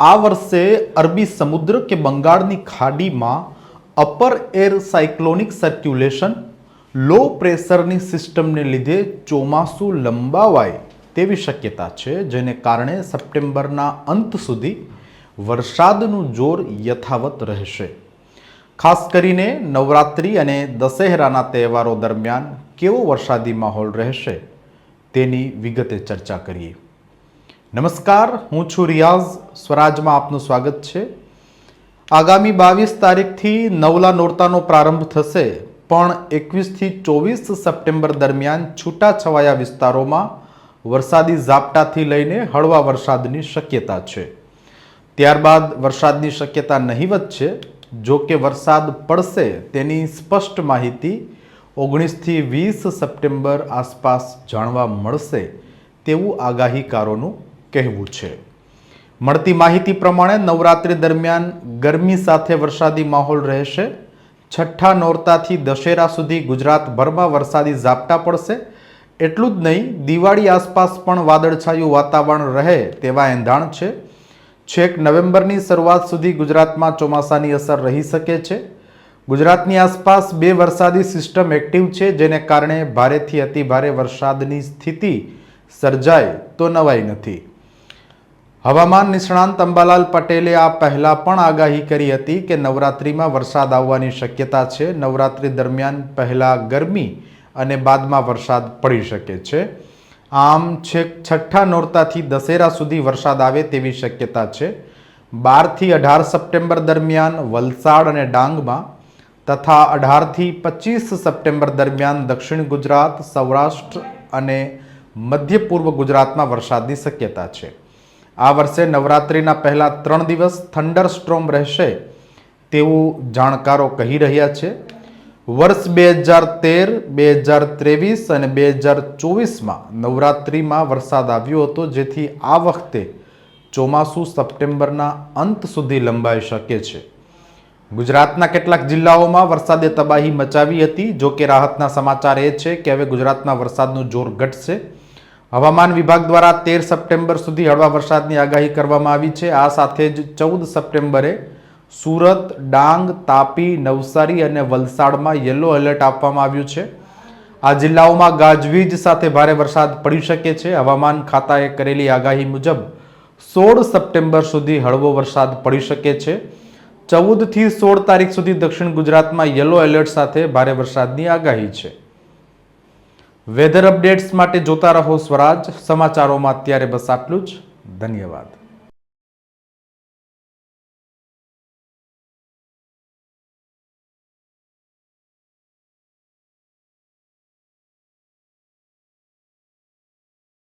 આ વર્ષે અરબી સમુદ્ર કે બંગાળની ખાડીમાં upper air cyclonic circulation low પ્રેશરની સિસ્ટમને લીધે ચોમાસું લંબાવાય તેવી શક્યતા છે, જેને કારણે સપ્ટેમ્બરના અંત સુધી વરસાદનું જોર યથાવત રહેશે. ખાસ કરીને નવરાત્રિ અને દશેરાના તહેવારો દરમિયાન કેવો વરસાદી માહોલ રહેશે તેની વિગતે ચર્ચા કરીએ. નમસ્કાર, હું છું રિયાઝ. સ્વરાજમાં આપનું સ્વાગત છે. આગામી બાવીસ તારીખથી નવલા નોરતાનો પ્રારંભ થશે, પણ એકવીસથી ચોવીસ સપ્ટેમ્બર દરમિયાન છૂટાછવાયા વિસ્તારોમાં વરસાદી ઝાપટાથી લઈને હળવા વરસાદની શક્યતા છે. ત્યારબાદ વરસાદની શક્યતા નહીવત છે. જો કે વરસાદ પડશે તેની સ્પષ્ટ માહિતી ઓગણીસથી વીસ સપ્ટેમ્બર આસપાસ જાણવા મળશે તેવું આગાહીકારોનું કહેવું છે. મળતી માહિતી પ્રમાણે નવરાત્રિ દરમિયાન ગરમી સાથે વરસાદી માહોલ રહેશે. છઠ્ઠા નોરતાથી દશેરા સુધી ગુજરાતભરમાં વરસાદી ઝાપટા પડશે. એટલું જ નહીં, દિવાળી આસપાસ પણ વાદળછાયું વાતાવરણ રહે તેવા એંધાણ છે. છેક નવેમ્બરની શરૂઆત સુધી ગુજરાતમાં ચોમાસાની અસર રહી શકે છે. ગુજરાતની આસપાસ બે વરસાદી સિસ્ટમ એક્ટિવ છે, જેને કારણે ભારેથી અતિભારે વરસાદની સ્થિતિ સર્જાય તો નવાઈ નથી. હવામાન નિષ્ણાંત અંબાલાલ પટેલે આ પહેલાં પણ આગાહી કરી હતી કે નવરાત્રિમાં વરસાદ આવવાની શક્યતા છે. નવરાત્રિ દરમિયાન પહેલાં ગરમી અને બાદમાં વરસાદ પડી શકે છે. આમ છેક છઠ્ઠા નોરતાથી દશેરા સુધી વરસાદ આવે તેવી શક્યતા છે. બારથી અઢાર સપ્ટેમ્બર દરમિયાન વલસાડ અને ડાંગમાં તથા અઢારથી પચીસ સપ્ટેમ્બર દરમિયાન દક્ષિણ ગુજરાત, સૌરાષ્ટ્ર અને મધ્ય પૂર્વ ગુજરાતમાં વરસાદની શક્યતા છે. આ વર્ષે નવરાત્રિના પહેલા ત્રણ દિવસ થંડર સ્ટ્રોમ રહેશે તેવું જાણકારો કહી રહ્યા છે. વર્ષ બે હજાર તેર, બે હજાર ત્રેવીસ અને બે હજાર ચોવીસમાં નવરાત્રિમાં વરસાદ આવ્યો હતો, જેથી આ વખતે ચોમાસું સપ્ટેમ્બરના અંત સુધી લંબાઈ શકે છે. ગુજરાતના કેટલાક જિલ્લાઓમાં વરસાદે તબાહી મચાવી હતી. જો કે રાહતના સમાચાર એ છે કે હવે ગુજરાતના વરસાદનું જોર ઘટશે. હવામાન વિભાગ દ્વારા તેર સપ્ટેમ્બર સુધી હળવા વરસાદની આગાહી કરવામાં આવી છે. આ સાથે જ ચૌદ સપ્ટેમ્બરે સુરત, ડાંગ, તાપી, નવસારી અને વલસાડમાં યલો એલર્ટ આપવામાં આવ્યું છે. આ જિલ્લાઓમાં ગાજવીજ સાથે ભારે વરસાદ પડી શકે છે. હવામાન ખાતાએ કરેલી આગાહી મુજબ સોળ સપ્ટેમ્બર સુધી હળવો વરસાદ પડી શકે છે. ચૌદથી સોળ તારીખ સુધી દક્ષિણ ગુજરાતમાં યલો એલર્ટ સાથે ભારે વરસાદની આગાહી છે. વેધર અપડેટ્સ માટે જોતા રહો સ્વરાજ. સમાચારોમાં અત્યારે બસ આટલું જ. ધન્યવાદ.